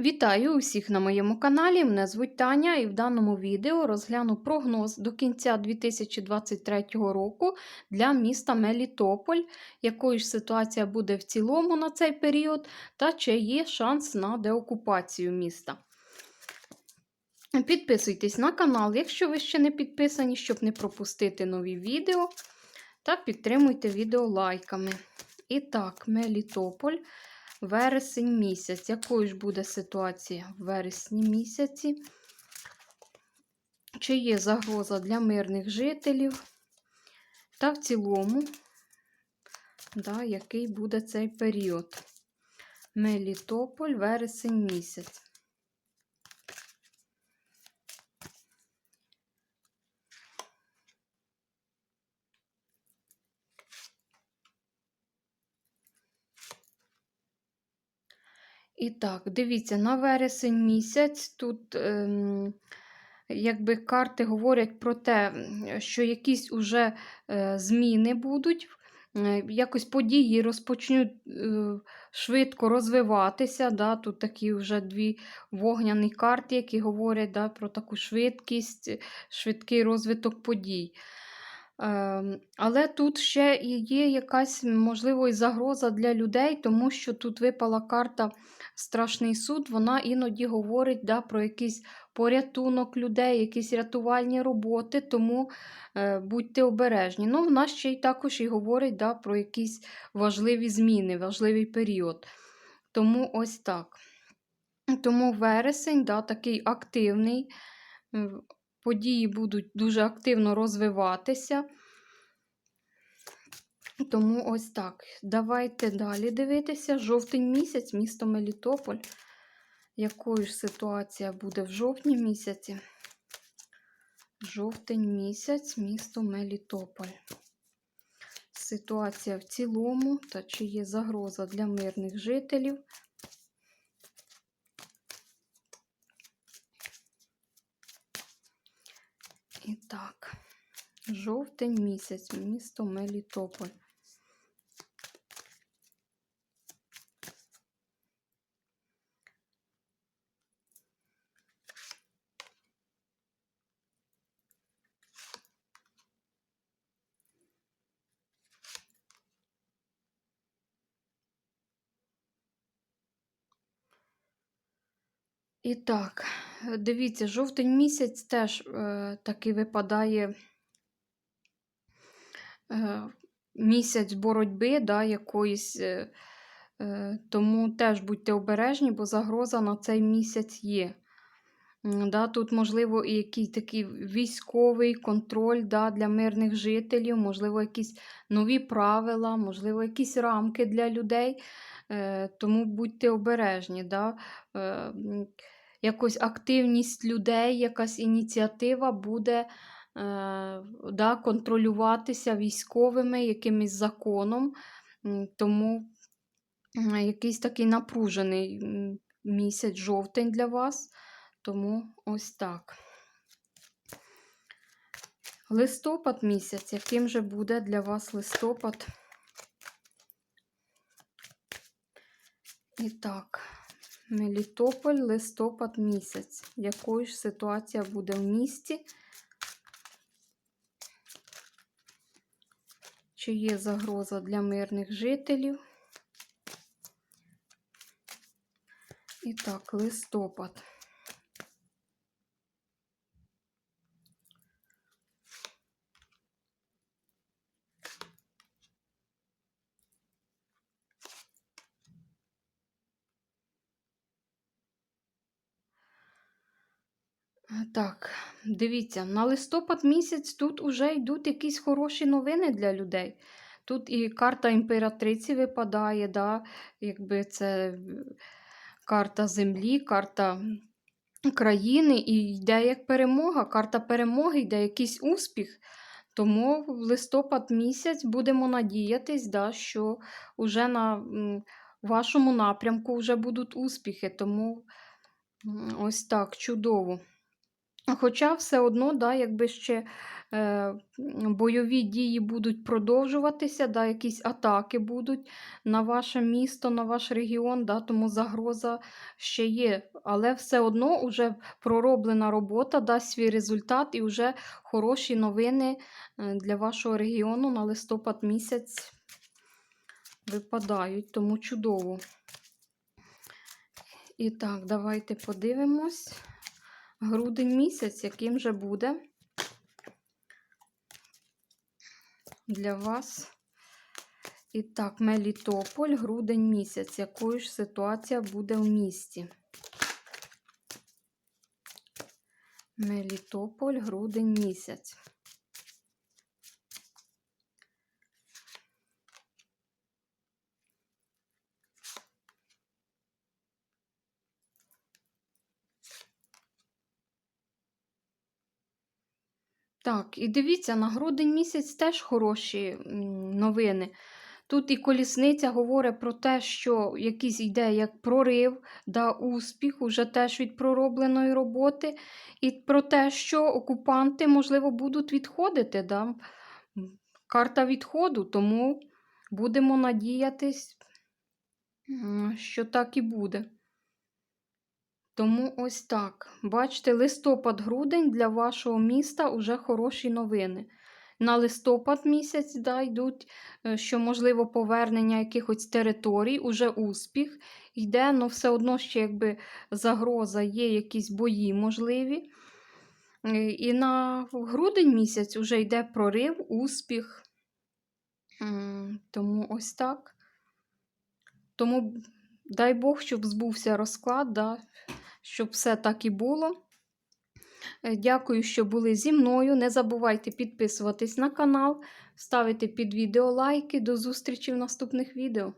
Вітаю усіх на моєму каналі. Мене звуть Таня, і в даному відео розгляну прогноз до кінця 2023 року для міста Мелітополь, якою ж ситуація буде в цілому на цей період, та чи є шанс на деокупацію міста. Підписуйтесь на канал, якщо ви ще не підписані, щоб не пропустити нові відео. Та підтримуйте відео лайками. І так, Мелітополь. Вересень місяць. Якою ж буде ситуація в вересні місяці? Чи є загроза для мирних жителів? Та в цілому, да, який буде цей період? Мелітополь, вересень місяць. І так, дивіться, на вересень місяць тут ем, якби карти говорять про те, що якісь уже е, зміни будуть, якось події розпочнуть е, швидко розвиватися. Да? Тут такі вже дві вогняні карти, які говорять да, про таку швидкість, швидкий розвиток подій. Ем, але тут ще і є якась, можливо, і загроза для людей, тому що тут випала карта Страшний суд, вона іноді говорить да, про якийсь порятунок людей, якісь рятувальні роботи, тому е, будьте обережні. Ну, Вона ще й також і говорить да, про якісь важливі зміни, важливий період. Тому ось так. Тому вересень да, такий активний події будуть дуже активно розвиватися. Тому ось так. Давайте далі дивитися. Жовтень місяць, місто Мелітополь. Якою ж ситуація буде в жовтні місяці? Жовтень місяць, місто Мелітополь. Ситуація в цілому, та чи є загроза для мирних жителів? І так, жовтень місяць, місто Мелітополь. І так, дивіться, жовтень місяць теж е, таки випадає місяць боротьби да, якоїсь, е, е, тому теж будьте обережні, бо загроза на цей місяць є. Да, Тут, можливо, і якийсь такий військовий контроль да, для мирних жителів, можливо, якісь нові правила, можливо, якісь рамки для людей. Е, тому будьте обережні. Да? Е, якось активність людей, якась ініціатива буде е, да, контролюватися військовими якимось законом. Тому якийсь такий напружений місяць жовтень для вас. Тому ось так. Листопад місяць, яким же буде для вас листопад? І так, Мелітополь, листопад місяць. Якою ж ситуація буде в місті? Чи є загроза для мирних жителів? І так, листопад. Так, дивіться, на листопад місяць тут вже йдуть якісь хороші новини для людей. Тут і карта імператриці випадає, да? якби це карта землі, карта країни, і йде як перемога. Карта перемоги йде якийсь успіх. Тому в листопад місяць будемо надіятись, да, що вже на вашому напрямку вже будуть успіхи. Тому ось так чудово. Хоча все одно, да, якби ще е, бойові дії будуть продовжуватися, да, якісь атаки будуть на ваше місто, на ваш регіон, да, тому загроза ще є. Але все одно вже пророблена робота дасть свій результат і вже хороші новини е, для вашого регіону на листопад місяць випадають, тому чудово. І так, давайте подивимось. Грудень місяць, яким же буде для вас. І так, Мелітополь, грудень місяць. Якою ж ситуація буде в місті? Мелітополь, грудень місяць. Так, і дивіться, на грудень місяць теж хороші новини. Тут і колісниця говорить про те, що якийсь йде як прорив, да, успіх уже теж від проробленої роботи, і про те, що окупанти, можливо, будуть відходити. Да? Карта відходу, тому будемо надіятись, що так і буде. Тому ось так. Бачите, листопад-грудень для вашого міста уже хороші новини. На листопад місяць да, йдуть, е, що, можливо, повернення якихось територій, уже успіх йде, але все одно ще якби загроза, є якісь бої можливі. Е, І на грудень місяць вже йде прорив, успіх. Тому ось так. Тому дай Бог, щоб збувся розклад, да, щоб все так і було. Е, Дякую, що були зі мною. Не забувайте підписуватись на канал, ставити під відео лайки. До зустрічі в наступних відео.